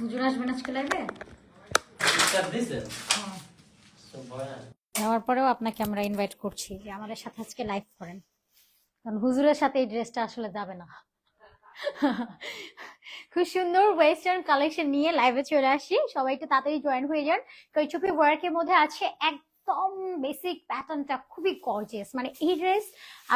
হুজুর আসবেন আজকে লাইভে স্টার দিছেন সব ভয় না যাওয়ার পরেও আপনাকে আমরা ইনভাইট করছি যে আমাদের সাথে আজকে লাইভ করেন। কারণ হুজুরের সাথে এই ড্রেসটা আসলে যাবে না। খুব সুন্দর ওয়েস্টার্ন কালেকশন নিয়ে লাইভে চলে আসি। সবাই একটু তাড়াতাড়ি জয়েন হয়ে যান। কৈচুপি ওয়ার্কের মধ্যে আছে একদম বেসিক প্যাটার্নটা খুবই গর্জিয়াস মানে এই ড্রেস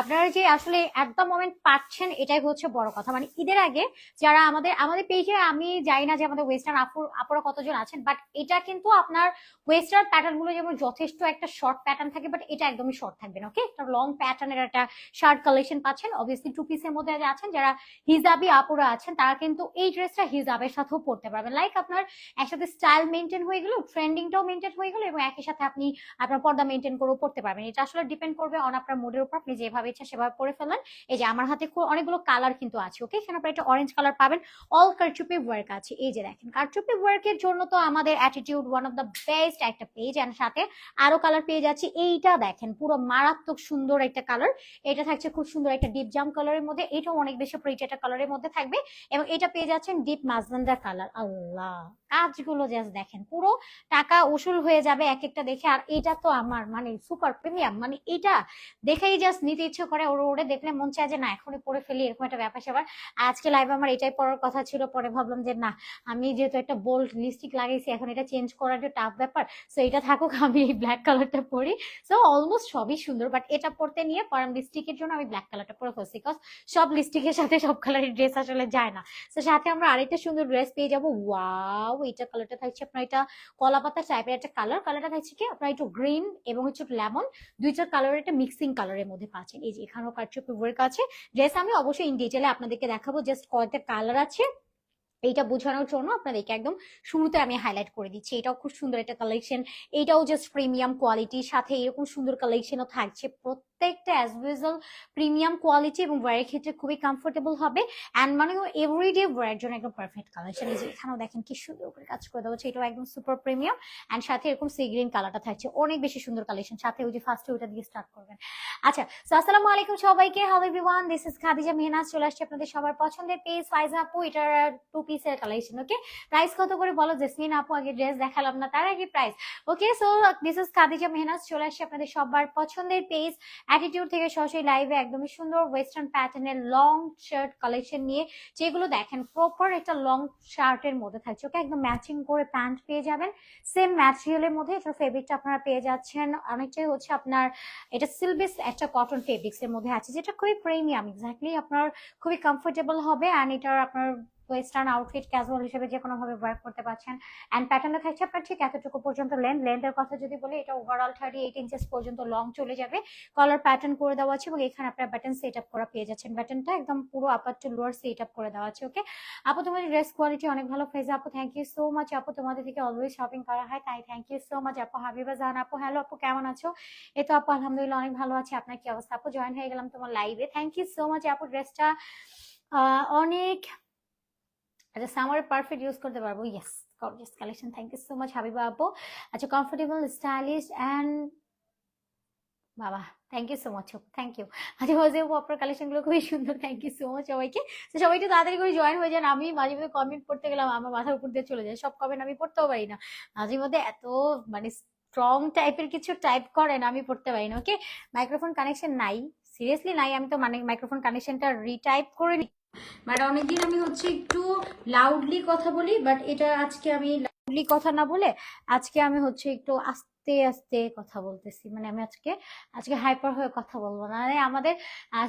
আপনারা যে আসলে দ্য মোমেন্ট পাচ্ছেন, এটাই হচ্ছে বড় কথা। মানে ঈদের আগে যারা আমাদের আমাদের পেজে আমি জানি না যে আমাদের ওয়েস্টার্ন আপুর আপুরা কতজন আছেন বাট এটা কিন্তু আপনার ওয়েস্টার্ন প্যাটার্নগুলো যেমন যথেষ্ট একটা শর্ট প্যাটার্ন থাকে বাট এটা একদমই শর্ট থাকবে না ওকে একটা লং প্যাটার্নের একটা শার্ট কালেকশন পাচ্ছেন। অবভিয়াসলি টু পিসের মধ্যে আছেন, যারা হিজাবি আপুরা আছেন, তারা কিন্তু এই ড্রেসটা হিজাবের সাথেও পরতে পারবেন। লাইক আপনার একসাথে স্টাইল মেনটেন হয়ে গেল ট্রেন্ডিংটাও মেনটেন হয়ে গেল, এবং একই সাথে আপনি আপনার পর্দা মেনটেন করেও পড়তে পারবেন। এটা আসলে ডিপেন্ড করবে অন আপনার মুডের উপর। আপনি যেভাবে ইচ্ছা সেভাবে পরে ফেলেন এই যে আমার হাতে অনেকগুলো কালার কিন্তু আছে ওকে এখানে আপনার একটা অরেঞ্জ কালার পাবেন। অল কারচুপি ওয়ার্ক আছে। এই যে দেখেন কারচুপি ওয়ার্কের জন্য তো আমাদের attitude one of the best একটা পেজ এন্ড সাথে আরও কালার পেয়ে যাচ্ছি। এইটা দেখেন, পুরো মারাত্মক সুন্দর একটা কালার এটা থাকছে খুব সুন্দর একটা ডিপ জাম কালারের মধ্যে। এটাও অনেক বেশি প্রিটি একটা কালারের মধ্যে থাকবে। এবং এটা পেয়ে যাচ্ছেন ডিপ মাজেন্ডা কালার আল্লাহ, কাজগুলো জাস্ট দেখেন। পুরো টাকা উসুল হয়ে যাবে এক একটা দেখে। আর এটা তো আমার মানে সুপার প্রিমিয়াম মানে এটা দেখেই জাস্ট নিতে ইচ্ছে করে ওরে ওরে দেখলে মন চায় যে না, এখনই পরে ফেলি, এরকম একটা ব্যাপার স্যাপার আজকে লাইভে আমার এটাই পড়ার কথা ছিল, পরে ভাবলাম যে না, আমি যেহেতু একটা বোল্ড লিপস্টিক লাগাইছি এখন এটা চেঞ্জ করার যে টাফ ব্যাপার সো এটা থাকুক, আমি এই ব্ল্যাক কালারটা পরি সো অলমোস্ট সবই সুন্দর বাট এটা পরতে নিয়ে পরাম লিপস্টিকের জন্য আমি ব্ল্যাক কালারটা পরে ফেলছি বিকজ সব লিপস্টিকের সাথে সব কালারের ড্রেস আসলে যায় না। তো সাথে আমরা আরেকটা সুন্দর ড্রেস পেয়ে যাব ওয়াও এটা কালারটা থাকছে আপনার এটা কলা পাতা টাইপের একটা কালার কালারটা থাকছে কি? আপনার একটু গ্রিন এবং হচ্ছে লেমন দুইটার কালার একটা মিক্সিং কালারের মধ্যে পাচ্ছেন। এই যে এখানেও কাটচুপি ওয়ার্ক আছে। ড্রেস আমি অবশ্যই ইন ডিটেলে আপনাদেরকে দেখাবো জাস্ট কয়েকটা কালার আছে। এইটা বোঝানোর জন্য আপনাদেরকে একদম শুরুতে আমি হাইলাইট করে দিচ্ছি। এটাও খুব সুন্দর একটা কালেকশন এইটাও জাস্ট প্রিমিয়াম কোয়ালিটির সাথে এরকম সুন্দর কালেকশনও থাকছে। প্রত্যেকটা অ্যাজ ইউজুয়াল প্রিমিয়াম কোয়ালিটি এবং ওয়ারের ক্ষেত্রে খুবই কমফোর্টেবল হবে। অ্যান্ড মানে এভরিডে ওয়ারের জন্য একদম পারফেক্ট কালেকশন এই যে এখানেও দেখেন কি সুন্দর করে কাজ করে দেওয়া হচ্ছে। এটাও একদম সুপার প্রিমিয়াম অ্যান্ড সাথে এরকম সি গ্রিন কালারটা থাকছে। অনেক বেশি সুন্দর কালেকশন সাথে ওই যে ফার্স্টে ওইটা দিয়ে স্টার্ট করবেন। আচ্ছা সো আসসালামু আলাইকুম সবাইকে। Hello everyone this is Khadija Mehnaz চলে আসছে আপনাদের সবার পছন্দের পেজ ফাইজা আপু। এটার টু পিসের কালেকশন ওকে প্রাইস কত করে বলো? জেসমিন আপু আগে ড্রেস দেখালাম না, তার আগে price okay so this is Khadija Mehnaz চলে আসছে আপনাদের সবার পছন্দের পেজ অ্যাটিটিউড থেকে সরাসরি লাইভে একদমই সুন্দর ওয়েস্টার্ন প্যাটার্নের লং শার্ট কালেকশন নিয়ে যেগুলো দেখেন প্রপার একটা লং শার্টের মধ্যে থাকছে। ওকে একদম ম্যাচিং করে প্যান্ট পেয়ে যাবেন। সেম ম্যাটেরিয়ালের মধ্যে এটার ফেব্রিকটা আপনারা পেয়ে যাচ্ছেন। অনেকটাই হচ্ছে আপনার এটা সিলবিস একটা কটন ফেব্রিক্স এর মধ্যে আছে, যেটা খুবই প্রিমিয়াম এক্স্যাক্টলি আপনার খুবই কমফোর্টেবল হবে অ্যান্ড এটার আপনার ওয়েস্টার্ন আউটফিট ক্যাজুয়াল হিসেবে যে কোনো ভাবে ওয়ার্ক করতে পারছেন। অ্যান্ড প্যাটার্নটা থাকছে আপনার ঠিক এতটুকু পর্যন্ত লেন্থ লেন্থের কথা যদি বলি, এটা ওভারঅল থার্টি এইট ইঞ্চেস পর্যন্ত লং চলে যাবে। কলার প্যাটার্ন করে দেওয়া আছে এবং এখানে আপনার বাটন সেট আপ করা পেয়ে যাচ্ছেন। বাটনটা একদম পুরো upper to lower set up করে দেওয়া আছে ওকে আপু, তোমাদের ড্রেস কোয়ালিটি অনেক ভালো। ফেজে আপু থ্যাংক ইউ সো মাচ আপু, তোমাদের থেকে অলওয়েজ শপিং করা হয়, তাই থ্যাংক ইউ সো মাচ আপু, হাবিবা জাহান আপু হ্যালো আপু, কেমন আছো? এই তো আপু, আলহামদুলিল্লাহ অনেক ভালো আছে। আপনার কি অবস্থা? আপু জয়েন হয়ে গেলাম তোমার লাইভে থ্যাংক ইউ সো মাচ আপু ড্রেসটা অনেক আচ্ছা সামারে পারফেক্ট ইউজ করতে পারব yes gorgeous collection thank you so much Habiba আপু আচ্ছা কমফোর্টেবল স্টাইলিশ অ্যান্ড বাবা thank you so much thank you আচ্ছা হজে আপনার কালেকশনগুলো খুবই সুন্দর থ্যাংক ইউ সো মাচ সবাইকে তো সবাই একটু তাড়াতাড়ি করে জয়েন হয়ে যান আমি মাঝে মধ্যে কমেন্ট পড়তে গেলাম আমার মাথার উপর দিয়ে চলে যায় সব কমেন্ট আমি পড়তেও পারি না মাঝে মধ্যে এত মানে স্ট্রং টাইপের কিছু টাইপ করেন আমি পড়তে পারি না ওকে মাইক্রোফোন কানেকশন নাই সিরিয়াসলি নাই আমি তো মানে মাইক্রোফোন কানেকশনটা রিটাইপ করে নি বাট অনেকদিন আমি হচ্ছে একটু লাউডলি কথা বলি বাট এটা আজকে আমি লাউডলি কথা না বলে আজকে আমি হচ্ছে একটু আস্তে আস্তে আস্তে কথা বলতেছি। মানে আমি আজকে আজকে হাইপার হয়ে কথা বলব না। আমাদের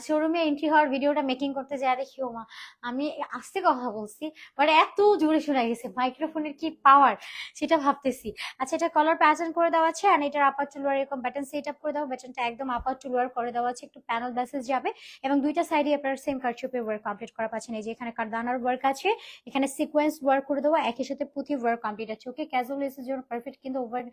শোরুমে এন্ট্রি হওয়ার ভিডিওটা মেকিং করতে যায়। দেখি ও মা আমি আস্তে কথা বলছি বাট এত জোরে শোনা গেছে। মাইক্রোফোনের কি পাওয়ার সেটা ভাবতেছি। আচ্ছা এটা কালার প্যাটার্ন করে দেওয়া আছে আর এটার আপার টুলোয়ার এরকম ব্যাটন সেট আপ করে দেওয়া ব্যাটনটা একদম আপার টুলোয়ার করে দেওয়া আছে। একটু প্যানেল ব্যাসেস যাবে, এবং দুইটা সাইডে আপনার সেম কারচুপে ওয়ার্ক কমপ্লিট করা পাচ্ছেন। এই যে এখানে কারদানার ওয়ার্ক আছে, এখানে সিকোয়েন্স ওয়ার্ক করে দেওয়া, একই সাথে পুঁথি ওয়ার্ক কমপ্লিট আছে। ওকে ক্যাজুয়াল এসের জন্য পারফেক্ট কিন্তু ওভার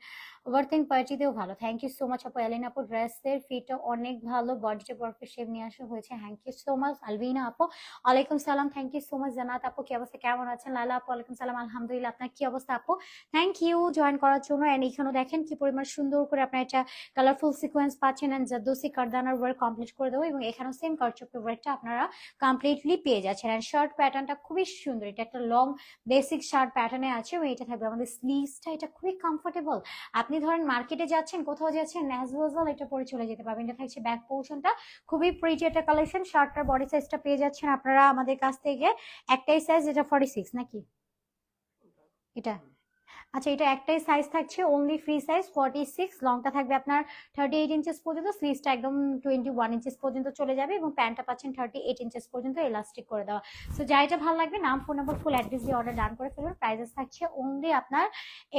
ওভার দিন পার্টিতেও ভালো। থ্যাংক ইউ সো মাচ আপু, এলিন আপু, ড্রেসের ফিটও অনেক ভালো বডিতে পারফেক্ট শেপ নিয়ে আসা হয়েছে। Thank you so much Alvina আপু। ওয়ালাইকুম সালাম থ্যাংক ইউ সো মাচ জানাত আপু, কি অবস্থা, কেমন আছেন? লালা আপু, ওয়ালাইকুম সালাম, আলহামদুলিল্লাহ, আপনার কি অবস্থা আপু? থ্যাংক ইউ জয়েন করার জন্য। এন্ড এখানেও দেখেন কি পরিমাণ সুন্দর করে আপনার এটা কালারফুল সিকোয়েন্স পাচ্ছেন এন্ড জাদুসি কারদানার ওয়ার্ক কমপ্লিট করে দেবো এবং এখানেও সেম কারচুপের ওয়ার্কটা আপনারা কমপ্লিটলি পেয়ে যাচ্ছেন। এন্ড শার্ট প্যাটার্নটা খুবই সুন্দর, এটা একটা লং বেসিক শার্ট প্যাটার্নে আছে এবং এটা থাকবে আমাদের স্লিভসটা এটা খুবই কমফোর্টেবল আপনি ধরেন মার্কেটে যাচ্ছেন, কোথাও যাচ্ছেন অ্যাজ ইউজুয়াল এটা পরে চলে যেতে পারবেন। এটা থাকছে ব্যাক পোর্শনটা খুবই প্রিটি একটা কালেকশন শার্টটা বডি সাইজটা পেয়ে যাচ্ছেন আপনারা আমাদের কাছ থেকে। একটাই সাইজ এটা ফর্টি সিক্স নাকি? এটা। আচ্ছা এটা একটাই সাইজ থাকছে only free size forty six লংটা থাকবে আপনার থার্টি এইট ইঞ্চেস পর্যন্ত স্লিভসটা একদম টোয়েন্টি ওয়ান ইঞ্চেস পর্যন্ত চলে যাবে এবং প্যান্টটা পাচ্ছেন থার্টি এইট ইঞ্চেস পর্যন্ত এলাস্টিক করে দেওয়া। সো যা এটা ভালো লাগবে, নাম ফোন নাম্বার ফুল অ্যাড্রেস দিয়ে অর্ডার ডান করে ফেলবেন প্রাইসেস থাকছে অনলি আপনার,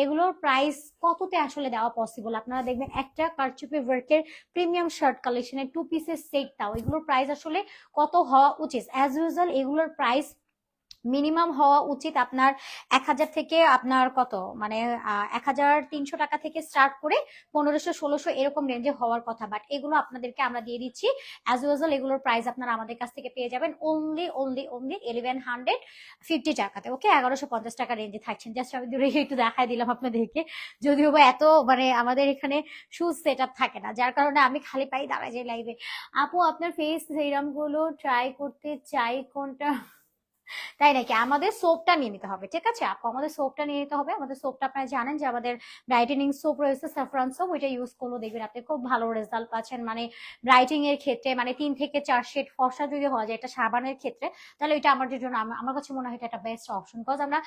এগুলোর প্রাইস কততে আসলে দেওয়া পসিবল আপনারা দেখবেন একটা কারচুপি ওয়ার্কের প্রিমিয়াম শার্ট কালেকশনের টু পিসের সেট তাও এগুলোর প্রাইস আসলে কত হওয়া উচিত? অ্যাজ ইউজুয়াল এগুলোর প্রাইস মিনিমাম হওয়া উচিত আপনার এক হাজার থেকে আপনার কত? মানে এক হাজার তিনশো টাকা থেকে স্টার্ট করে পনেরোশো, ষোলোশো এরকম রেঞ্জে হওয়ার কথা। বাট এগুলো আপনাদেরকে আমরা দিয়ে দিচ্ছি। অ্যাজ ইউজুয়াল এগুলোর প্রাইস আপনারা আমাদের কাছ থেকে পেয়ে যাবেন only only only eleven hundred fifty টাকাতে। ওকে এগারোশো পঞ্চাশ টাকা রেঞ্জে থাকছেন। জাস্ট আমি দূরে একটু দেখাই দিলাম আপনাদেরকে। যদিও বা এত মানে আমাদের এখানে শুজ সেট আপ থাকে না। যার কারণে আমি খালি পাই দাঁড়ায় যাই লাইভে আপু, আপনার ফেস সিরামগুলো ট্রাই করতে চাই কোনটা? তাই নাকি? আমাদের সোপটা নিয়ে নিতে হবে, ঠিক আছে? আপু, আমাদের সোপটা নিয়ে নিতে হবে। আমাদের সোপটা আপনারা জানেন যে আমাদের ব্রাইটেনিং সোপ রয়েছে স্যাফরান সোপ ওইটা ইউজ করলে দেখবেন আপনি খুব ভালো রেজাল্ট পাচ্ছেন। মানে ব্রাইটিং এর ক্ষেত্রে মানে তিন থেকে চার শেড ফর্সা যদি হওয়া যায়, এটা সাবানের ক্ষেত্রে, তাহলে এটা আমাদের জন্য আমার কাছে মনে হয় এটা একটা বেস্ট অপশন বিকজ আমরা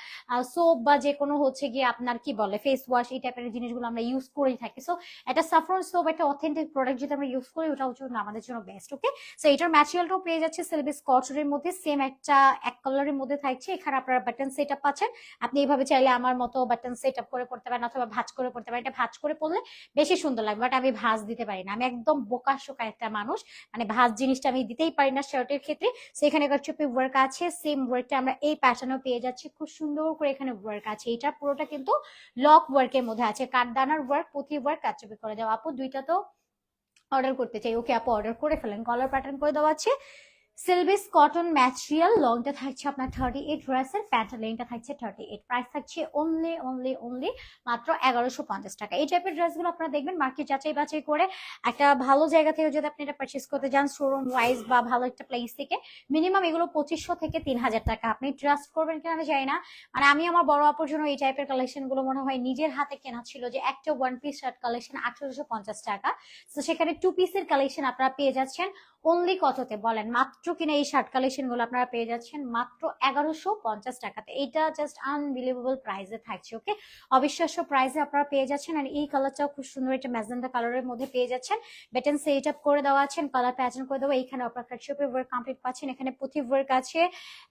সোপ বা যে কোনো হচ্ছে গিয়ে আপনার কি বলে ফেস ওয়াশ এই টাইপের জিনিসগুলো আমরা ইউজ করেই থাকি। সো একটা সাফরন সোপ একটা অথেন্টিক প্রোডাক্ট যদি আমরা ইউজ করি ওটা হচ্ছে আমাদের জন্য বেস্ট ওকে সো এটার ম্যাটেরিয়ালটাও পেয়ে যাচ্ছে সিলভিস কটনের মধ্যে সেম একটা, এক কালারের মধ্যে থাকছে, এখানে আপনারা বাটন সেট আপ পাচ্ছেন। আপনি এইভাবে চাইলে আমার মতো বাটন সেট আপ করে পড়তে পারেন অথবা ভাঁজ করে পড়তে পারেন। এটা ভাঁজ করে পড়লে বেশি সুন্দর লাগবে বাট আমি ভাঁজ দিতে পারি না। আমি একদম বোকা শোকা একটা মানুষ মানে ভাঁজ জিনিসটা আমি দিতেই পারি না শার্টের ক্ষেত্রে। সেখানে চুপি ওয়ার্ক আছে সেম ওয়ার্কটা আমরা এই প্যাটার্নও পেয়ে যাচ্ছি। খুব সুন্দর করে এখানে ওয়ার্ক আছে। এটা পুরোটা কিন্তু লক ওয়ার্কের মধ্যে আছে। কাঠদানার ওয়ার্ক পুঁথি ওয়ার্ক কাচুপি করে দেওয়া। আপু, দুইটা তো অর্ডার করতে চাই। ওকে, আপু অর্ডার করে ফেলেন। কলার প্যাটার্ন করে দেওয়া আছে। সিলভিস কটন ম্যাটেরিয়াল লংটা থাকছে আপনার থার্টি এইট ড্রেসের প্যান্টের থাকছে থার্টি এইট প্রাইস থাকছে অনলি অনলি অনলি মাত্র এগারোশো পঞ্চাশ টাকা। এই টাইপের ড্রেসগুলো আপনারা দেখবেন মার্কেট যাচাই বাছাই করে একটা ভালো জায়গা থেকে যদি আপনি এটা পারচেস করতে যান শোরুম ওয়াইজ বা ভালো একটা প্লেস থেকে মিনিমাম এগুলো পঁচিশশো থেকে তিন হাজার টাকা। আপনি ট্রাস্ট করবেন কিনা আমি জানি না। মানে আমি আমার বড় আপুর জন্য এই টাইপের কালেকশনগুলো মনে হয় নিজের হাতে কেনা ছিল যে একটা ওয়ান পিস শার্ট কালেকশন আঠারোশো পঞ্চাশ টাকা। তো সেখানে টু পিসের কালেকশন আপনারা পেয়ে যাচ্ছেন। অনলি কততে বলেন, মাত্র কিনা এই শার্ট কালেকশনগুলো আপনারা পেয়ে যাচ্ছেন, মাত্র এগারোশো পঞ্চাশ টাকাতে। এইটা জাস্ট আনবিলিভেবল প্রাইসে থাকছে ওকে অবিশ্বাস্য প্রাইসে আপনারা পেয়ে যাচ্ছেন আর এই কালারটাও খুব সুন্দর একটা ম্যাজেন্ডা কালারের মধ্যে পেয়ে যাচ্ছেন। বেটেন সেট আপ করে দেওয়া আছেন কালার প্যাটার্ন করে দেওয়া, এইখানে আপনার কাটশপের ওয়ার্ক কমপ্লিট পাচ্ছেন, এখানে পুঁথি ওয়ার্ক আছে,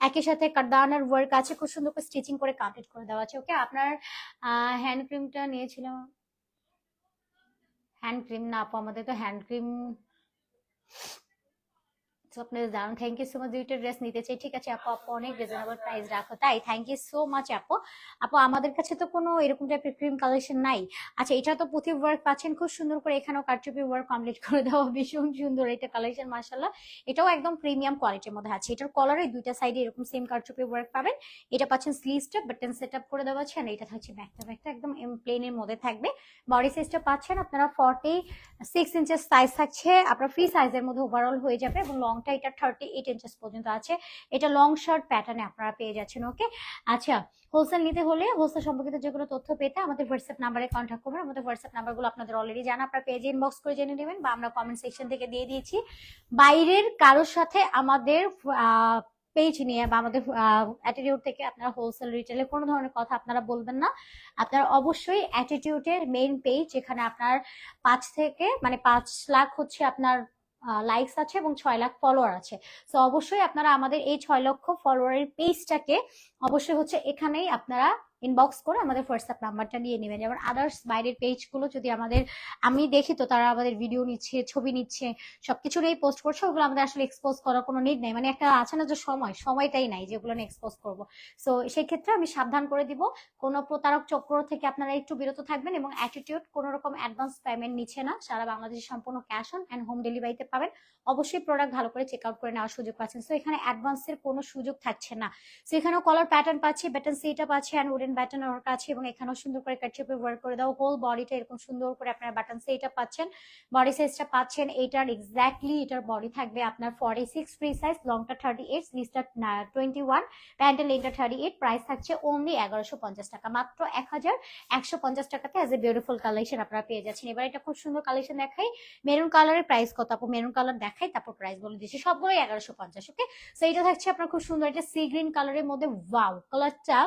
একই সাথে কারদানার ওয়ার্ক আছে, খুব সুন্দর করে স্টিচিং করে কমপ্লিট করে দেওয়া আছে ওকে আপনার হ্যান্ড ক্রিমটা নিয়েছিলাম। হ্যান্ড ক্রিম না, আপু, আমাদের তো হ্যান্ড ক্রিম আপনাদের দারুণ থ্যাংক ইউ সো মাচ দুইটা ড্রেস নিতে চাই, ঠিক আছে? আপু আপু, অনেক রিজনেবল প্রাইস রাখো। তাই থ্যাংক ইউ সো মাচ আপু। আপু, আমাদের কাছে তো কোনো এরকম টাইপের ক্রিম কালেকশন নাই। আচ্ছা এটা তো পুঁথি ওয়ার্ক পাচ্ছেন, খুব সুন্দর করে এখানেও কারচুপি ওয়ার্ক কমপ্লিট করে দেওয়া ভীষণ সুন্দর এটা কালেকশন মার্শাল্লাহ এটাও একদম প্রিমিয়াম কোয়ালিটির মধ্যে আছে। এটার কলারে দুইটা সাইডে এরকম সেম কারচুপি ওয়ার্ক পাবেন। এটা পাচ্ছেন স্লিভসটা বাটন সেট আপ করে দেওয়া আছে। আর এটা থাকছে ব্যাকটা ব্যাকটা একদম প্লেনের মধ্যে থাকবে। বডি সাইজটা পাচ্ছেন আপনারা ফর্টি সিক্স ইঞ্চেস সাইজ থাকছে। আপনার ফ্রি সাইজের মধ্যে ওভারঅল হয়ে যাবে এবং লংটা এটা থার্টি এইট ইঞ্চেস পর্যন্ত আছে। এটা লং শার্ট প্যাটার্নে আপনারা পেয়ে যাচ্ছেন ওকে আচ্ছা হোলসেল নিতে হলে হোলসেল সম্পর্কিত যেগুলো তথ্য পেতে আমাদের হোয়াটসঅ্যাপ নাম্বারে কন্ট্যাক্ট করবেন। আমাদের হোয়াটসঅ্যাপ নাম্বারগুলো আপনাদের অলরেডি জানা। আপনারা পেজে ইনবক্স করে জেনে নেবেন বা আমরা কমেন্ট সেকশন থেকে দিয়ে দিয়েছি। বাইরের কারোর সাথে আমাদের পেজ নিয়ে বা আমাদের অ্যাটিটিউড থেকে আপনারা হোলসেল রিটেলে কোনো ধরনের কথা আপনারা বলবেন না। আপনারা অবশ্যই অ্যাটিটিউডের মেইন পেজ যেখানে আপনার পাঁচ থেকে মানে পাঁচ লাখ হচ্ছে আপনার লাইকস আছে এবং ছয় লাখ ফলোয়ার আছে। তো অবশ্যই আপনারা আমাদের এই ছয় লক্ষ ফলোয়ারের পেজটাকে অবশ্যই হচ্ছে এখানেই আপনারা ইনবক্স করে আমাদের হোয়াটসঅ্যাপ নাম্বারটা নিয়ে নেবেন। যেমন আদার্স বাইরের পেজগুলো যদি আমাদের, আমি দেখি তো তারা আমাদের ভিডিও নিচ্ছে, ছবি নিচ্ছে সবকিছু নিয়ে পোস্ট করছে, ওগুলো আমাদের আসলে এক্সপোজ করার কোনো নিড নেই। মানে একটা আছে না যে সময়, সময়টাই নাই যেগুলো নিয়ে এক্সপোজ করব। সো সেই ক্ষেত্রে আমি সাবধান করে দিব। কোনো প্রতারক চক্র থেকে আপনারা একটু বিরত থাকবেন এবং অ্যাটিটিউড কোনো রকম অ্যাডভান্স পেমেন্ট নিচ্ছে না। সারা বাংলাদেশে সম্পূর্ণ ক্যাশ অন অ্যান্ড হোম ডেলিভারিতে পাবেন। অবশ্যই প্রোডাক্ট ভালো করে চেক আউট করে নেওয়ার সুযোগ পাচ্ছেন। সো এখানে অ্যাডভান্সের কোনো সুযোগ থাকছে না। সো এখানেও কলার প্যাটার্ন পাচ্ছি ব্যাটন সেটা পাচ্ছি অ্যান্ড উডেন ব্যাটন ওয়ার্ক আছে এবং এখানেও সুন্দর করে কাটচেপে ওয়ার্ক করে দাও। হোল বডিটা এরকম সুন্দর করে আপনারা বাটন সেটা পাচ্ছেন। বডি সাইজটা পাচ্ছেন এইটার এক্স্যাক্টলি এটার বডি থাকবে আপনার ফর্টি সিক্স ফ্রি সাইজ লংটা থার্টি এইট স্লিভসটা টোয়েন্টি ওয়ান প্যান্টের লেনটা থার্টি এইট প্রাইস থাকছে অনলি এগারোশো পঞ্চাশ টাকা। মাত্র এক হাজার একশো পঞ্চাশ টাকাতে অ্যাজ এ বিউটিফুল কালেকশন আপনারা পেয়ে যাচ্ছেন। এবার এটা খুব সুন্দর কালেকশন দেখাই। মেরুন কালারের প্রাইস কত? আপু মেরুন কালার দেখাই, তারপর প্রাইস বলে দিচ্ছি। সবগুলোই এগারোশো পঞ্চাশ ওকে সো এটা থাকছে আপনার খুব সুন্দর এটা সি গ্রিন কালারের মধ্যে ওয়াও কালারটা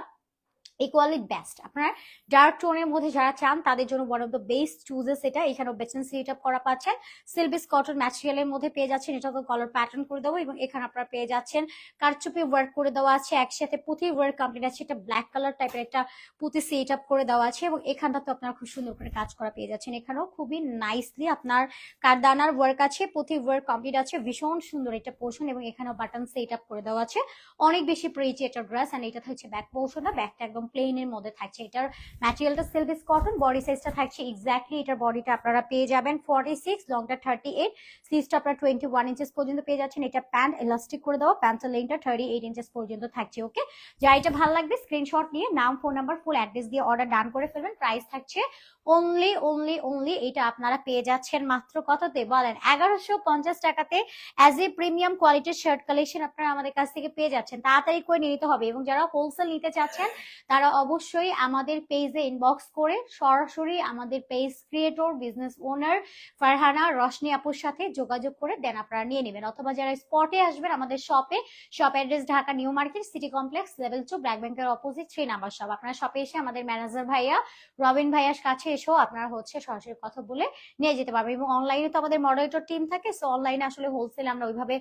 ইকুয়ালি বেস্ট আপনার ডার্ক টোনের মধ্যে যারা চান, তাদের জন্য one of the best chooses এটা। এখানেও বেচেন সিট আপ করা পাচ্ছেন। সিলবিস কটন ম্যাটেরিয়ালের মধ্যে পেয়ে যাচ্ছেন। এটাকে কলার প্যাটার্ন করে দেবো এবং এখানে আপনারা পেয়ে যাচ্ছেন কারচুপি ওয়ার্ক করে দেওয়া আছে। একসাথে পুঁথি ওয়ার্ক কমপ্লিট আছে। এটা ব্ল্যাক কালার টাইপের একটা পুঁথি সেট আপ করে দেওয়া আছে এবং এখানটা তো আপনারা খুব সুন্দর করে কাজ করা পেয়ে যাচ্ছেন। এখানেও খুবই নাইসলি আপনার কারদানার ওয়ার্ক আছে পুঁথি ওয়ার্ক কমপ্লিট আছে। ভীষণ সুন্দর একটা পোর্শন এবং এখানেও বাটন সেট আপ করে দেওয়া আছে। অনেক বেশি প্রিচি এটা ড্রেস এন্ড এটা হচ্ছে ব্যাক পোর্শনটা ব্যাকটা একদম প্লেনের মধ্যে থাকছে। এটার ম্যাটেরিয়ালটা সিলভিস কটন বডি সাইজটা থাকছে এক্স্যাক্টলি এটার বডিটা আপনারা পেয়ে যাবেন। ফর্টি সিক্স লংটা থার্টি এইট স্লিভসটা আপনারা টোয়েন্টি ওয়ান ইঞ্চেস পর্যন্ত পেয়ে যাচ্ছেন। এটা প্যান্ট এলাস্টিক করে দেওয়া প্যান্টের লেনটা থার্টি এইট ইঞ্চেস পর্যন্ত থাকছে ওকে যা এটা ভালো লাগবে স্ক্রিনশট নিয়ে, নাম ফোন নাম্বার ফুল অ্যাড্রেস দিয়ে অর্ডার ডান করে ফেলবেন। প্রাইস থাকছে অনলি অনলি অনলি এটা আপনারা পেয়ে যাচ্ছেন মাত্র কততে বলেন এগারোশো পঞ্চাশ টাকাতে অ্যাজ এ প্রিমিয়াম কোয়ালিটির শার্ট কালেকশন আপনারা আমাদের কাছ থেকে পেয়ে যাচ্ছেন। তাড়াতাড়ি করে নিতে হবে এবং যারা হোলসেল নিতে চাচ্ছেন, তারা অবশ্যই আমাদের পেজে ইনবক্স করে সরাসরি আমাদের page creator business owner Farhana Roshni আপুর সাথে যোগাযোগ করে দেন আপনারা নিয়ে নেবেন। অথবা যারা স্পটে আসবেন আমাদের শপে shop address Dhaka new market city complex level two black ব্যাংকের অপোজিট থ্রি নাম্বার শপ আপনারা শপে এসে আমাদের ম্যানেজার ভাইয়া, রবিন ভাইয়ার কাছে এসেও আপনারা হচ্ছে সরাসরি কথা বলে নিয়ে যেতে পারবেন। এবং অনলাইনে তো আমাদের মডারেটর টিম থাকে সো অনলাইনে আসলে হোলসেল আমরা ওইভাবে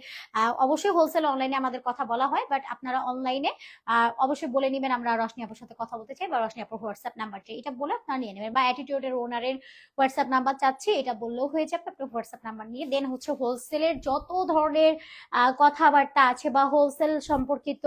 অবশ্যই হোলসেল অনলাইনে আমাদের কথা বলা হয় বাট আপনারা অনলাইনে অবশ্যই বলে নেবেন আমরা রশনি আপুর সাথে কথা বলতে চাই বা রশনি আপুর হোয়াটসঅ্যাপ নাম্বারটা। এটা বলে আপনারা নিয়ে নেবেন। বা অ্যাটিটিউডের ওনারের হোয়াটসঅ্যাপ নাম্বার চাচ্ছি, এটা বললেও হয়ে যাবে। আপনার হোয়াটসঅ্যাপ নাম্বার নিয়ে দেন হচ্ছে হোলসেলের যত ধরনের কথাবার্তা আছে বা হোলসেল সম্পর্কিত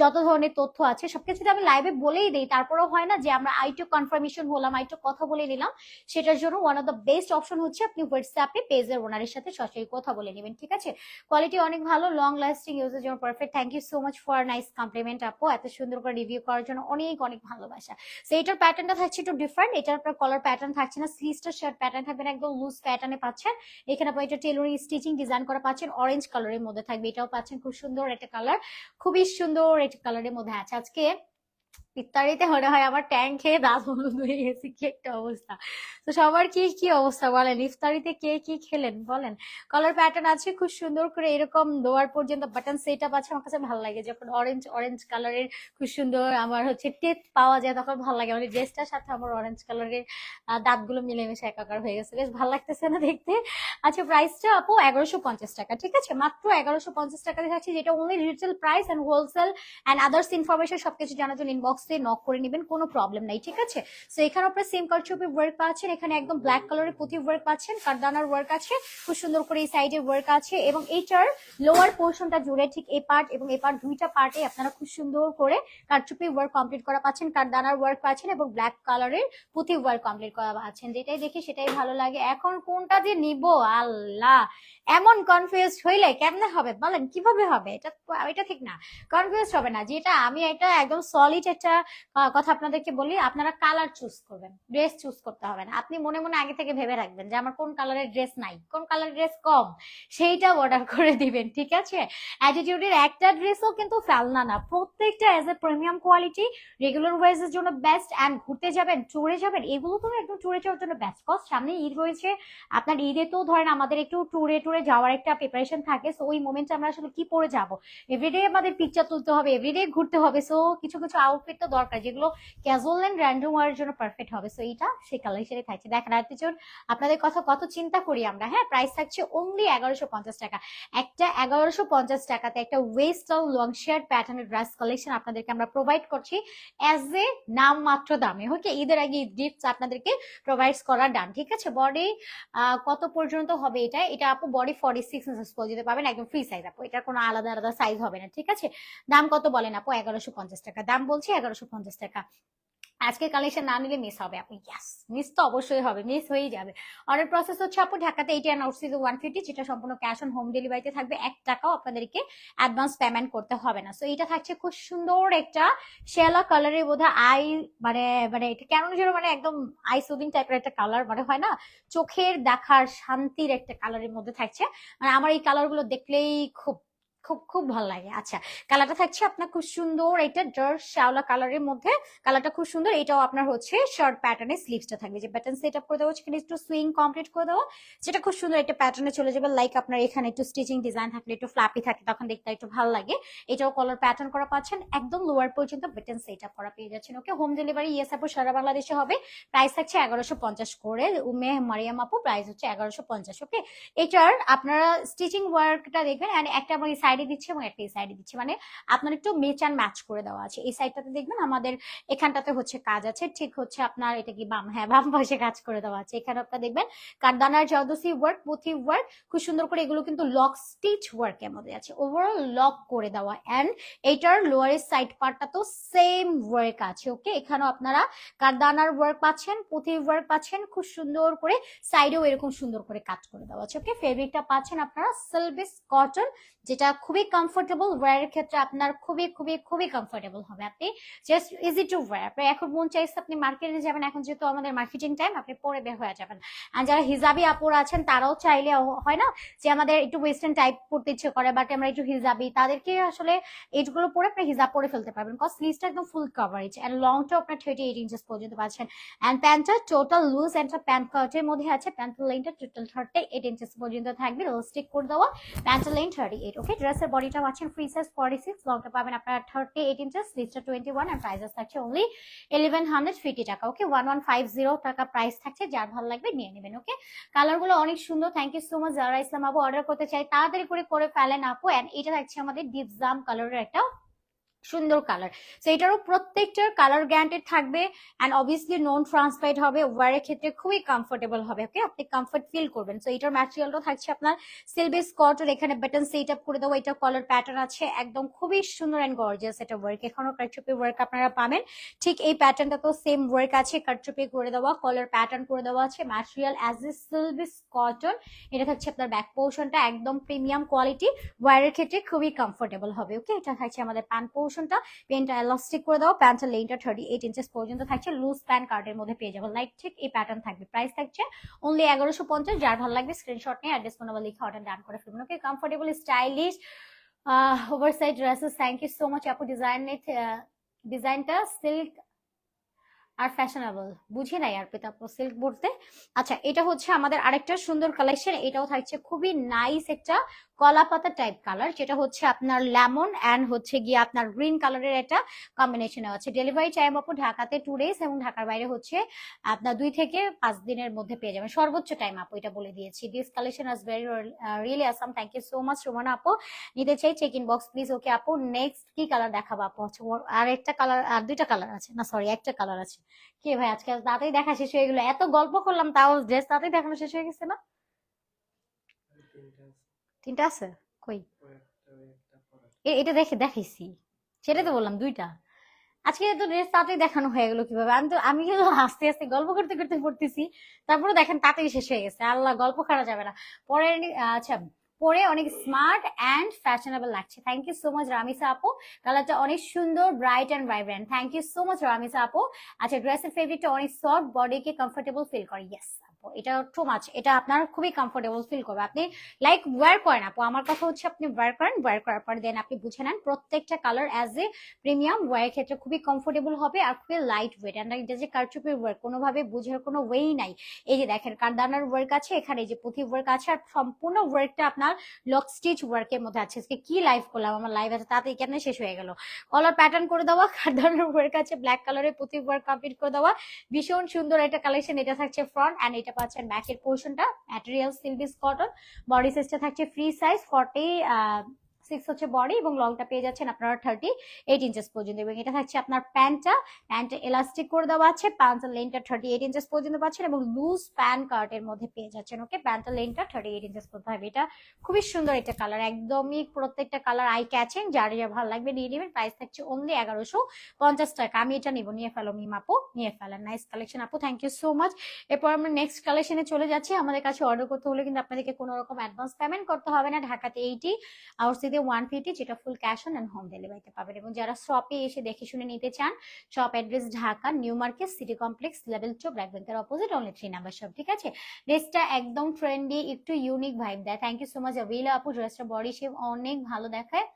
যত ধরনের তথ্য আছে, সবকিছু যদি আমি লাইভে বলেই দিই। তারপরেও হয় না যে আমরা আইটু কনফার্মেশন হলাম আইটু কথা বলে নিলাম। সেটার জন্য one of the best option হচ্ছে আপনি হোয়াটসঅ্যাপে পেজের ওনারের সাথে সরাসরি কথা বলে নেবেন, ঠিক আছে? কোয়ালিটি অনেক ভালো লং লাস্টিং ইউজের জন্য perfect thank you so much for nice compliment আপু। এত সুন্দর করে রিভিউ করার জন্য অনেক অনেক অনেক ভালোবাসা। সো এটার প্যাটার্নটা থাকছে একটু ডিফারেন্ট এটার আপনার কলার প্যাটার্ন থাকছে না। স্লিভসটা শার্ট প্যাটার্ন থাকবে না, একদম লুজ প্যাটার্নে পাচ্ছেন। এখানে আপনি এটা টেলরিং স্টিচিং ডিজাইন করা পাচ্ছেন। অরেঞ্জ কালারের মধ্যে থাকবে। এটাও পাচ্ছেন খুব সুন্দর একটা কালার খুবই সুন্দর একটা কালারের মধ্যে আছে। আজকে ইফতারিতে মনে হয় আমার ট্যাঙ্ক খেয়ে দাঁত হলুদ হয়ে গেছে, কি একটা অবস্থা। তো সবার কি কি অবস্থা বলেন? ইফতারিতে কে কি খেলেন বলেন? কালার প্যাটার্ন আছে খুব সুন্দর করে, এরকম দোয়ার পর্যন্ত বাটন সেট আপ আছে, আমার কাছে ভালো লাগে। যখন অরেঞ্জ অরেঞ্জ কালারের খুব সুন্দর আমার হচ্ছে টেপ পাওয়া যায়, তখন ভালো লাগে। মানে ড্রেসটার সাথে আমার অরেঞ্জ কালারের দাঁতগুলো মিলেমিশে একাকার হয়ে গেছে। বেশ ভালো লাগতেছে না দেখতে। আচ্ছা প্রাইসটা আপু এগারোশো পঞ্চাশ টাকা, ঠিক আছে? মাত্র এগারোশো পঞ্চাশ টাকা দেখাচ্ছি যেটা only retail price and wholesale and others information সবকিছু জানার জন্য ইনবক্সে নক করে নেবেন, কোনো প্রবলেম নাই, ঠিক আছে? সো এখানে আপনারা সেম কারচুপি ওয়ার্ক পাচ্ছেন, এখানে একদম ব্ল্যাক কালারের পুঁথি ওয়ার্ক পাচ্ছেন, কারদানার ওয়ার্ক আছে, খুব সুন্দর করে এই সাইডে ওয়ার্ক আছে এবং এইটার লোয়ার পোর্শনটা জুড়ে ঠিক এই পার্ট এবং এই পার্ট দুইটা পার্টে আপনারা খুব সুন্দর করে কারচুপি ওয়ার্ক কমপ্লিট করা পাচ্ছেন, কারদানার ওয়ার্ক পাচ্ছেন এবং ব্ল্যাক কালারের পুঁথি ওয়ার্ক কমপ্লিট করা পাচ্ছেন। যেটাই দেখি সেটাই ভালো লাগে। এখন কোনটা যে নিব? আল্লাহ! এমন কনফিউজ হইলে কেমনে হবে? বলেন, কীভাবে হবে? এটা এটা ঠিক না। কনফিউজ হবে না, যেটা আমি এটা একদম সলিড একটা কথা আপনাদেরকে বলি, আপনারা কালার চুজ করবেন। ড্রেস চুজ করতে হবে না। আপনি মনে মনে আগে থেকে ভেবে রাখবেন যে আমার কোন কালারের ড্রেস নাই, কোন কালারের ড্রেস কম, সেইটা অর্ডার করে দিবেন, ঠিক আছে? অ্যাটিটিউডের একটা ড্রেসও কিন্তু ফেলনা না। প্রত্যেকটা as a premium quality regular ওয়াইজের জন্য বেস্ট অ্যান্ড ঘুরতে যাবেন ট্যুরে যাবেন, এগুলো তো একদম ট্যুরে যাওয়ার জন্য বেস্ট কস্ট সামনে ঈদ রয়েছে, আপনার ঈদে তো ধরেন আমাদের একটু ট্যুরে ট্যুরে যাওয়ার একটা প্রিপারেশন থাকে সো ওই মোমেন্টে আমরা আসলে কি পরে যাব? এভরিডে আমাদের পিকচার তুলতে হবে এভরিডে ঘুরতে হবে সো কিছু কিছু আউটফিট তো দরকার, যেগুলো ক্যাজুয়াল এন্ড র্যান্ডম ওয়ারের জন্য পারফেক্ট হবে সো এইটা সেই কালেকশনে থাকছে। দেখেন আর পিছন, আপনাদের কথা কত চিন্তা করি আমরা হ্যাঁ প্রাইস থাকছে অনলি এগারোশো পঞ্চাশ টাকা। একটা এগারোশো পঞ্চাশ টাকাতে একটা ওয়েস্ট লং শেয়ার প্যাটার্নের ড্রেস কালেকশন আপনাদেরকে আমরা প্রোভাইড করছি অ্যাজ এ নাম মাত্র দামে ওকে ঈদের আগে গিফট আপনাদেরকে প্রোভাইড করার ডান ঠিক আছে? বডি কত পর্যন্ত হবে এটা? এটা আপু বডি ফর্টি সিক্স ইঞ্চেস পর্যন্ত পাবেন একদম ফ্রি সাইজ আপু। এটার কোনো আলাদা আলাদা সাইজ হবে না, ঠিক আছে? দাম কত বলেন আপু? এগারোশো পঞ্চাশ টাকা। দাম বলছি এগারোশো পঞ্চাশ টাকা। আজকে কালেকশন না নিলে মিস হবে আপু ইয়াস মিস তো অবশ্যই হবে মিস হয়েই যাবে। অর্ডার প্রসেস হচ্ছে আপু ঢাকাতে eighty and outside one fifty যেটা সম্পূর্ণ ক্যাশ অন হোম ডেলিভারিতে থাকবে। এক টাকাও আপনাদেরকে অ্যাডভান্স পেমেন্ট করতে হবে না। সো এটা থাকছে খুব সুন্দর একটা শেলা কালারের বোধহয় আই মানে মানে এটা কেন যেন মানে একদম আই সুদিং টাইপের একটা কালার মানে হয় না? চোখের দেখার শান্তির একটা কালারের মধ্যে থাকছে। মানে আমার এই কালারগুলো দেখলেই খুব খুব খুব ভালো লাগে। আচ্ছা কালারটা থাকছে আপনার খুব সুন্দর এটা ডার্ক শ্যাওলা কালারের মধ্যে। কালারটা খুব সুন্দর, এটাও আপনার হচ্ছে শর্ট প্যাটার্নের স্লিভসটা থাকবে। যে প্যাটার্ন সেট আপ করে দেওয়া সেখানে একটু সুইং কমপ্লিট করে দেওয়া যেটা খুব সুন্দর একটা প্যাটার্নে চলে যাবে লাইক আপনার এখানে একটু স্টিচিং ডিজাইন থাকলে একটু ফ্ল্যাপি থাকে, তখন দেখতে একটু ভালো লাগে। এটাও কলার প্যাটার্ন করা পাচ্ছেন, একদম লোয়ার পর্যন্ত বাটন সেট আপ করা পেয়ে যাচ্ছেন ওকে হোম ডেলিভারি ইয়েস আপু, সারা বাংলাদেশে হবে। প্রাইস থাকছে এগারোশো পঞ্চাশ করে। উমে মারিয়াম আপু প্রাইস হচ্ছে এগারোশো পঞ্চাশ ওকে এটার আপনারা স্টিচিং ওয়ার্কটা দেখবেন, and একটা আমার এই সাইডে দিচ্ছে এবং একটা এই সাইডে দিচ্ছে। মানে আপনার একটু মেচ অ্যান্ড ম্যাচ করে দেওয়া আছে। এই সাইডটাতে দেখবেন আমাদের এখানটাতে হচ্ছে কাজ আছে। ঠিক হচ্ছে আপনার এটা কি বাম? হ্যাঁ বাম পাশে কাজ করে দেওয়া আছে। এখানে আপনার দেখবেন কারদানার জর্দসি ওয়ার্ক পুঁথি ওয়ার্ক খুব সুন্দর করে এগুলো কিন্তু লক স্টিচ ওয়ার্কের মধ্যে আছে। ওভারঅল লক করে দেওয়া অ্যান্ড এইটার লোয়ারের সাইড পার্টটা তো সেম ওয়ার্ক আছে ওকে এখানেও আপনারা কারদানার ওয়ার্ক পাচ্ছেন, পুঁথি ওয়ার্ক পাচ্ছেন, খুব সুন্দর করে সাইডেও এরকম সুন্দর করে কাজ করে দেওয়া আছে ওকে ফেব্রিকটা পাচ্ছেন আপনারা সিলভিস কটন যেটা খুবই কমফোর্টেবল ওয়ারের ক্ষেত্রে আপনার খুবই খুবই খুবই কমফোর্টেবল হবে। আপনি জাস্ট ইজি টু ওয়ার আপনার এখন মন চাইছে আপনি মার্কেটে যাবেন। এখন যেহেতু আমাদের মার্কেটিং টাইম আপনি পরে বের হয়ে যাবেন। আর যারা হিজাবি আপুরা আছেন, তারাও চাইলে হয় না যে আমাদের একটু ওয়েস্টার্ন টাইপ পড়তে ইচ্ছে করে বাট আমরা একটু হিজাবি, তাদেরকে আসলে এইগুলো পরে আপনি হিজাব পরে ফেলতে পারবেন। কজ স্লিভসটা একদম ফুল কভারেজ অ্যান্ড লংটা আপনার থার্টি এইট ইঞ্চেস পর্যন্ত পাচ্ছেন। অ্যান্ড প্যান্টটা টোটাল লুজ অ্যান্ড প্যান্ট কার্টের মধ্যে আছে। প্যান্ট লেনটা টোটাল থার্টি এইট ইঞ্চেস পর্যন্ত থাকবে। স্টিক করে দেওয়া। Pant length thirty eight okay ড্রেসের বডিটা পাচ্ছেন ফ্রি সাইজ ফর্টি সিক্স লংটা পাবেন আপনার থার্টি এইট ইঞ্চেস লিস্টার টোয়েন্টি ওয়ান আর প্রাইসেস থাকছে অনলি ইলেভেন হান্ড্রেড ফিফটি টাকা okay one one five zero টাকা প্রাইস থাকছে যার ভালো লাগবে নিয়ে নেবেন ওকে কালারগুলো অনেক সুন্দর থ্যাংক ইউ সো মাচ যারা ইসলাম আবু অর্ডার করতে চাই তাড়াতাড়ি করে করে ফেলেন আপু অ্যান্ড এটা থাকছে আমাদের ডিপ জাম কালারের একটা সুন্দর কালার তো এটারও প্রত্যেকটার কালার গ্যারান্টেড থাকবে অ্যান্ড অবভিয়াসলি নন ট্রান্সপারেন্ট হবে ওয়ারের ক্ষেত্রে খুবই কমফোর্টেবল হবে ওকে আপনি কমফোর্ট ফিল করবেন। তো এটার ম্যাটেরিয়ালটা থাকছে আপনার সিলবেস কটন এখানে বাটন সেট আপ করে দেবো, এটা কলার প্যাটার্ন আছে, একদম খুবই সুন্দর অ্যান্ড গর্জিয়াস এটা ওয়ার্ক এখনও কাটচুপি ওয়ার্ক আপনারা পাবেন। ঠিক এই প্যাটার্নটা তো সেম ওয়ার্ক আছে কাটচুপি করে দেওয়া কলার প্যাটার্ন করে দেওয়া আছে ম্যাটেরিয়াল অ্যাজ এ সিলবেস কটন এটা থাকছে আপনার ব্যাক পোর্শনটা একদম প্রিমিয়াম কোয়ালিটি ওয়ারের ক্ষেত্রে খুবই কমফোর্টেবল হবে ওকে এটা থাকছে আমাদের প্যান্ট পোর্শনটা পেনটা এলাস্টিক করে দাও প্যান্টের লেনটা থার্টি এইট ইঞ্চেস পর্যন্ত থাকছে লুজ প্যান্ট কার্ডের মধ্যে পেয়ে যাব। লাইক ঠিক এই প্যাটার্ন থাকবে। প্রাইস থাকছে অনলি এগারোশো পঞ্চাশ, যার ভালো লাগবে স্ক্রিনশট নিয়ে অ্যাড্রেস কোনো লিখে অর্ডার ডান করে ফেলবেন okay comfortable stylish oversized dresses thank you so much আপু ডিজাইন ডিজাইনটা সিল্ক আর ফ্যাশনেবল বুঝি নাই আর পেতাপ সিল্ক বলতে আচ্ছা এটা হচ্ছে আমাদের আরেকটা সুন্দর কালেকশন এটাও থাকছে খুবই নাইস একটা কলা পাতা টাইপ কালার যেটা হচ্ছে আপনার লেমন অ্যান্ড হচ্ছে গিয়ে আপনার গ্রিন কালারের একটা কম্বিনেশন আছে। ডেলিভারি টাইম আপু ঢাকাতে টু ডেজ এবং ঢাকার বাইরে হচ্ছে আপনার দুই থেকে পাঁচ দিনের মধ্যে পেয়ে যাবেন। সর্বোচ্চ টাইম আপু, এটা বলে দিয়েছি। This collection as very really awesome thank you so much Romana আপু। নিতে চাই check inbox please okay আপু। নেক্সট কি কালার দেখাবো আপু? ওর আর একটা কালার আর দুইটা কালার আছে। না সরি একটা কালার আছে। কে ভাই, আজকে তাড়াতাড়ি দেখা শেষ হয়ে গেলো। এত গল্প করলাম, তাও ড্রেস তাড়াতাড়ি দেখানো শেষ হয়ে গেছে না? তিনটা আছে? কই? এটা দেখে, দেখাইছি। সেটাই তো বললাম, দুইটা। আজকে তো ড্রেস তাড়াতাড়ি দেখানো হয়ে গেল কীভাবে? আমি তো, আমি কিন্তু হাসতে হাসতে গল্প করতে করতে পড়তেছি। তারপরে দেখেন তাড়াতাড়ি শেষ হয়ে গেছে। আল্লাহ, গল্প করা যাবে না। পরে আচ্ছা পরে অনেক স্মার্ট অ্যান্ড ফ্যাশনেবল লাগছে। Thank you so much Ramisa আপু। কালারটা অনেক সুন্দর bright and vibrant thank you so much Ramisa আপু। আচ্ছা ড্রেসের ফেব্রিকটা অনেক সফট বডিকে কমফোর্টেবল ফিল করে। ইয়েস আপু এটা টু মাছ এটা আপনার খুবই কমফোর্টেবল ফিল করবে। আপনি লাইক ওয়্যার করেন আপু। আমার কথা হচ্ছে আপনি ওয়্যার করেন ওয়্যার করার পর দেন আপনি বুঝে নেন প্রত্যেকটা colour as a premium wear ক্ষেত্রে খুবই কমফোর্টেবল হবে আর খুবই লাইট ওয়েট অ্যান্ড এটা যে কারচুপির ওয়ার্ক কোনোভাবে বুঝার কোনো ওয়েই নাই। এই যে দেখেন, কারদানার ওয়ার্ক আছে, এখানে যে পুঁথি ওয়ার্ক আছে আর সম্পূর্ণ ওয়ার্কটা আপনার লক স্টিচ ওয়ার্কের মধ্যে আছে। আজকে কি লাইভ করলাম? আমার লাইভ আছে, তাতে এখানে শেষ হয়ে গেল? কলার প্যাটার্ন করে দেওয়া, কারদানার ওয়ার্ক আছে ব্ল্যাক কালারের পুঁথি ওয়ার্ক কমপ্লিট করে দেওয়া। ভীষণ সুন্দর একটা কালেকশন এটা থাকছে ফ্রন্ট অ্যান্ড এটা পাচ্ছেন ব্যাকের পোর্শনটা। ম্যাটেরিয়াল সিলভিস কটন বডি সাইজটা থাকছে ফ্রি সাইজ ফর্টি সিক্স হচ্ছে বডি এবং লংটা পেয়ে যাচ্ছেন আপনারা থার্টি এইট ইঞ্চেস পর্যন্ত এবং এটা থাকছে আপনার প্যান্টটা প্যান্টটা এলাস্টিক করে দেওয়া আছে প্যান্টের লেনটা থার্টি এইট ইঞ্চেস পর্যন্ত পাচ্ছেন এবং লুজ প্যান কার্টের মধ্যে পেয়ে যাচ্ছেন ওকে প্যান্টের লেনটা থার্টি এইট ইঞ্চেস করতে হবে। এটা খুবই সুন্দর একটা কালার একদমই প্রত্যেকটা কালার আই ক্যাচিং যার যা ভালো লাগবে নিয়ে নেবেন। প্রাইস থাকছে অনলি এগারোশো পঞ্চাশ টাকা। আমি এটা নিবো, নিয়ে ফেলো মিম আপু, নিয়ে ফেলেন। নাইস কালেকশন আপু থ্যাংক ইউ সো মাচ এরপর আমরা নেক্সট কালেকশনে চলে যাচ্ছি। আমাদের কাছে অর্ডার করতে হলে কিন্তু আপনাদেরকে কোনো রকম অ্যাডভান্স পেমেন্ট করতে হবে না। ঢাকাতে এইটি আউটসিতে ওয়ান ফিফটি যেটা full cash on and home ডেলিভারিতে পাবেন। এবং যারা শপে এসে দেখে শুনে নিতে চান shop address Dhaka new market city complex level two black ব্যাংকের opposite only three number shop ঠিক আছে? ড্রেসটা একদম ট্রেন্ডি একটু ইউনিক ভাইব দেয়। Thank you so much Abhila আপু ড্রেসটা বডি শেপ অনেক ভালো দেখায়।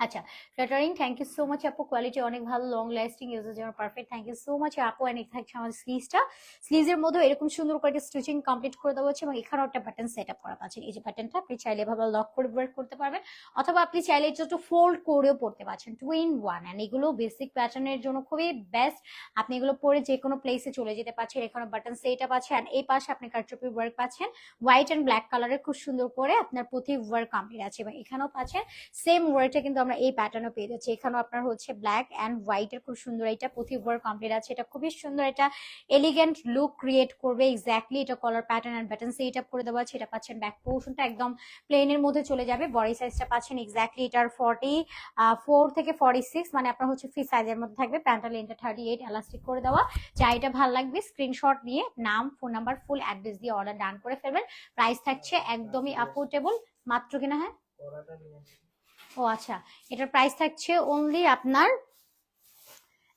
আচ্ছা flattering thank you so much আপু কোয়ালিটি অনেক ভালো লং লাস্টিং ইউজের জন্য perfect thank you so much আপু অ্যান্ড থাকছে আমাদের স্লিভসটা স্লিভসের মধ্যে এরকম সুন্দর করে স্টিচিং কমপ্লিট করে দেওয়া হচ্ছে এবং এখানেও একটা বাটন সেট আপ করা আছে। এই যে বাটনটা আপনি চাইলে এভাবে লক করে ওয়ার্ক করতে পারবেন, অথবা আপনি চাইলে এটা একটু ফোল্ড করেও পড়তে পারছেন টু ইন ওয়ান অ্যান্ড এগুলো বেসিক প্যাটার্নের জন্য খুবই বেস্ট আপনি এগুলো পরে যে কোনো প্লেসে চলে যেতে পারছেন এখানে বাটন সেট আপ আছে অ্যান্ড এই পাশে আপনি কারচুপি ওয়ার্ক পাচ্ছেন। হোয়াইট অ্যান্ড ব্ল্যাক কালারের খুব সুন্দর করে আপনার প্রতি ওয়ার্ক কমপ্লিট আছে এবং এখানেও পাচ্ছেন। সেম ওয়ার্কটা কিন্তু আমরা এই প্যাটার্নও পেয়ে যাচ্ছি। এখানেও আপনার হচ্ছে ব্ল্যাক অ্যান্ড হোয়াইটের খুব সুন্দর এটা প্রতি ওয়ার্ক কমপ্লিট আছে। এটা খুবই সুন্দর এটা এলিগেন্ট লুক ক্রিয়েট করবে। এক্স্যাক্টলি এটা collar pattern and pattern set up করে দেওয়া আছে। এটা পাচ্ছেন ব্যাক পোর্শনটা একদম প্লেনের মধ্যে চলে যাবে। বডি সাইজটা পাচ্ছেন এক্স্যাক্টলি এটার ফর্টি ফোর থেকে ফর্টি সিক্স মানে আপনার হচ্ছে ফ্রি সাইজের মধ্যে থাকবে। প্যান্টাল লেনটা থার্টি এইট এলাস্টিক করে দেওয়া। যা এটা ভালো লাগবে স্ক্রিনশট নিয়ে নাম ফোন নাম্বার ফুল অ্যাড্রেস দিয়ে অর্ডার ডান করে ফেলবেন। প্রাইস থাকছে একদমই অ্যাফোর্ডেবল মাত্র কিনা হ্যাঁ? ও আচ্ছা এটার প্রাইস থাকছে অনলি আপনার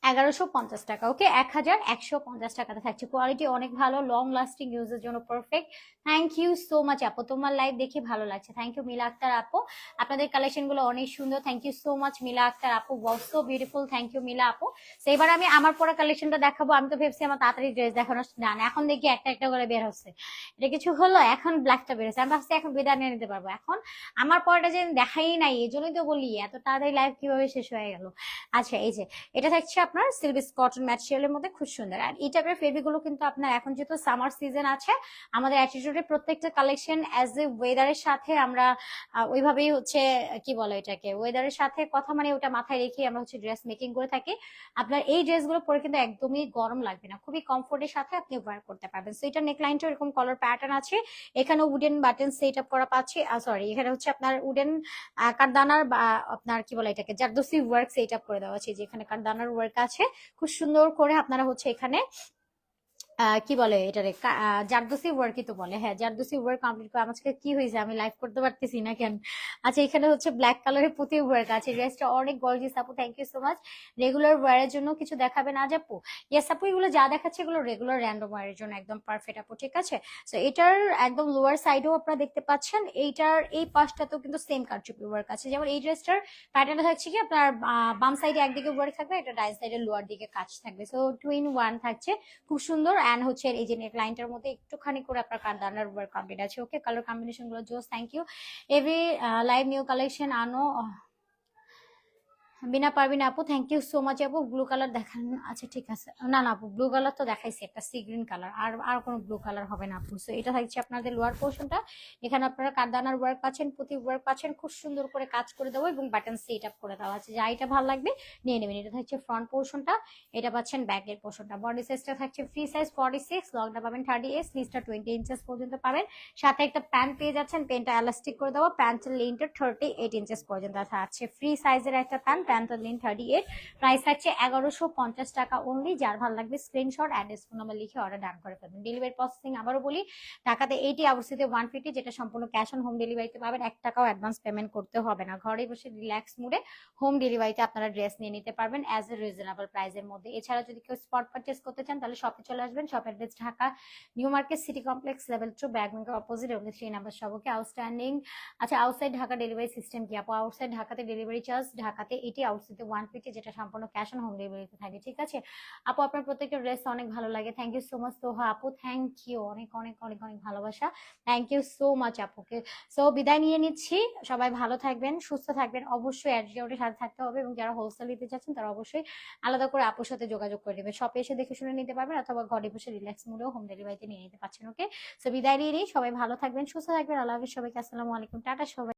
এগারোশো পঞ্চাশ টাকা ওকে এক হাজার একশো পঞ্চাশ টাকাতে থাকছে। কোয়ালিটি অনেক ভালো লং লাস্টিং ইউজের জন্য perfect thank you so much আপু। তোমার লাইভ দেখে ভালো লাগছে। থ্যাংক ইউ মিলা আক্তার আপু। আপনাদের কালেকশনগুলো অনেক সুন্দর। Thank you so much Mila Akter আপু। Was so beautiful thank you Mila আপু। তো এবার আমি আমার পরা কালেকশনটা দেখাবো। আমি তো ভেবছি আমার তাড়াতাড়ি ড্রেস দেখানো ডান এখন দেখি একটা একটা করে বের হচ্ছে। এটা কিছু হলো, এখন ব্ল্যাকটা বেরোচ্ছে আমি ভাবছি এখন বিদায় নিয়ে নিতে পারব। এখন আমার পরটা যে দেখাই নাই, এই জন্যই তো বলি, এত তাড়াতাড়ি লাইভ কীভাবে শেষ হয়ে গেল? আচ্ছা এই যে, এটা থাকছে আপনার সিলভিস কটন ম্যাটেরিয়ালের মধ্যে খুব সুন্দর। আর এই টাইপের ফেব্রিকগুলো কিন্তু আপনার এখন যেহেতু সামার সিজন আছে, আমাদের অ্যাটিটিউডের প্রত্যেকটা কালেকশন অ্যাজ এ ওয়েদারের সাথে আমরা ওইভাবেই হচ্ছে, কি বলে এটাকে ওয়েদারের সাথে কথা মানে ওটা মাথায় রেখে আমরা হচ্ছে ড্রেস মেকিং করে থাকি। আপনার এই ড্রেসগুলো পরে কিন্তু একদমই গরম লাগবে না, খুবই কমফোর্টের সাথে আপনি ওয়ার করতে পারবেন। সো এটা নেকলাইনটা এরকম কালার প্যাটার্ন আছে এখানে উডেন বাটন সেট আপ করা পাচ্ছি সরি এখানে হচ্ছে আপনার উডেন কারদানার বা আপনার কি বলে এটাকে জারদোসি ওয়ার্ক সেট আপ করে দেওয়া আছে যে এখানে কারদানার ওয়ার্ক আছে খুব সুন্দর করে আপনারা হচ্ছে এখানে কি বলে এটারে? জারদোসি ওয়ার্কই তো বলে। হ্যাঁ জারদোসি ওয়ার্ক কমপ্লিট করে। আজকে কি হয়েছে? আমি লাইভ করতে পারতেছি না কেন? আচ্ছা এখানে হচ্ছে ব্ল্যাক কালারের পুঁতি ওয়ার্ক আছে। ড্রেসটা অনেক গর্জিয়াস আপু thank you so much regular ওয়ারের জন্য কিছু দেখাবে না আপু? ইয়েস আপু, এগুলো যা দেখাচ্ছে এগুলো রেগুলার র্যান্ডম ওয়ারের জন্য একদম পারফেক্ট আপু, ঠিক আছে? তো এটার একদম লোয়ার সাইডেও আপনারা দেখতে পাচ্ছেন। এইটার এই পাশটাতেও কিন্তু সেম কারচুপি ওয়ার্ক আছে। যেমন এই ড্রেসটার প্যাটার্নটা থাকছে কি, আপনার বাম সাইডে একদিকে ওয়ার্ক থাকবে, এটা ডাইন সাইডে লোয়ার দিকে কাজ থাকবে। সো টু ইন ওয়ান থাকছে। খুব সুন্দর। অ্যান্ড হচ্ছে এই যে নেট লাইনটার মধ্যে একটুখানি করে আপনার কান্দানার ওয়ার্ক কমপ্লিট আছে। ওকে কালার কম্বিনেশনগুলো জোস thank you every live new collection আনো বিনা পারবিন আপু থ্যাংক ইউ সো মাচ আপু। ব্লু কালার দেখান। আচ্ছা ঠিক আছে। না না আপু ব্লু কালার তো দেখাইছি, একটা সি গ্রিন কালার আর আর কোনো ব্লু কালার হবে না আপু। সো এটা থাকছে আপনাদের লোয়ার পোর্শনটা এখানে আপনারা কারদানার ওয়ার্ক পাচ্ছেন প্রতি ওয়ার্ক পাচ্ছেন, খুব সুন্দর করে কাজ করে দেবো এবং বাটন সেট আপ করে দেওয়া আছে। যা এটা ভালো লাগবে, নিয়ে নেবেন। এটা থাকছে ফ্রন্ট পোর্শনটা এটা পাচ্ছেন ব্যাকের পোর্শনটা বডি সাইজটা থাকছে ফ্রি সাইজ ফর্টি সিক্স লংটা পাবেন থার্টি এইট স্লিভসটা টোয়েন্টি ইঞ্চেস পর্যন্ত পাবেন। সাথে একটা প্যান্ট পেয়ে যাচ্ছেন প্যান্টটা এলাস্টিক করে দেবো। প্যান্টের লেনটা থার্টি এইট ইঞ্চেস পর্যন্ত আছে। ফ্রি সাইজের একটা pant pantaloon thirty eight price থাকছে এগারোশো পঞ্চাশ টাকা অনলি যার ভালো লাগবে স্ক্রিনশট অ্যাড্রেস ফোন নাম্বার লিখে অর্ডার ডান করে ফেলবেন। ডেলিভারি প্রসেসিং আবারও বলি, ঢাকাতে এইটি অবস্থিত ওয়ান ফিফটি যেটা সম্পূর্ণ ক্যাশ অন হোম ডেলিভারিতে পাবেন। এক টাকাও অ্যাডভান্স পেমেন্ট করতে হবে না। ঘরে বসে রিল্যাক্স মুডে হোম ডেলিভারিতে আপনারা ড্রেস নিয়ে নিতে পারবেন অ্যাজ এ রিজনেবল প্রাইসের মধ্যে। এছাড়া যদি কেউ স্পট পারচেস করতে চান, তাহলে শপে চলে আসবেন। Shop address Dhaka new market city complex level two bag ব্যাংকের অপোজিট এবং থ্রি নাম্বার সবকে আউটস্ট্যান্ডিং আচ্ছা আউটসাইড ঢাকা ডেলিভারি সিস্টেম কি? আপু আউটসাইড ঢাকাতে ডেলিভারি চার্জ ঢাকাতে এটি আউটসাইডে ওয়ান ফিফটি যেটা সম্পূর্ণ ক্যাশ অন হোম ডেলিভারিতে থাকে, ঠিক আছে? আপু, আপনার প্রত্যেকটা ড্রেস অনেক ভালো লাগে। Thank you so much Toha আপু। থ্যাংক ইউ অনেক অনেক অনেক অনেক ভালোবাসা। থ্যাংক ইউ সো মাচ আপুকে। সো বিদায় নিয়ে নিচ্ছি। সবাই ভালো থাকবেন, সুস্থ থাকবেন। অবশ্যই অ্যাটিটিউডের সাথে থাকতে হবে এবং যারা হোলসেল নিতে চাচ্ছেন, তারা অবশ্যই আলাদা করে আপুর সাথে যোগাযোগ করে নেবেন। শপে এসে দেখে শুনে নিতে পারবেন অথবা ঘরে বসে রিল্যাক্স মুডেও হোম ডেলিভারিতে নিয়ে নিতে পারছেন ওকে সো বিদায় নিয়ে নিই। সবাই ভালো থাকবেন, সুস্থ থাকবেন। আল্লাহ হাফিজ সবাইকে। আসসালামু আলাইকুম। টাটা সবাই।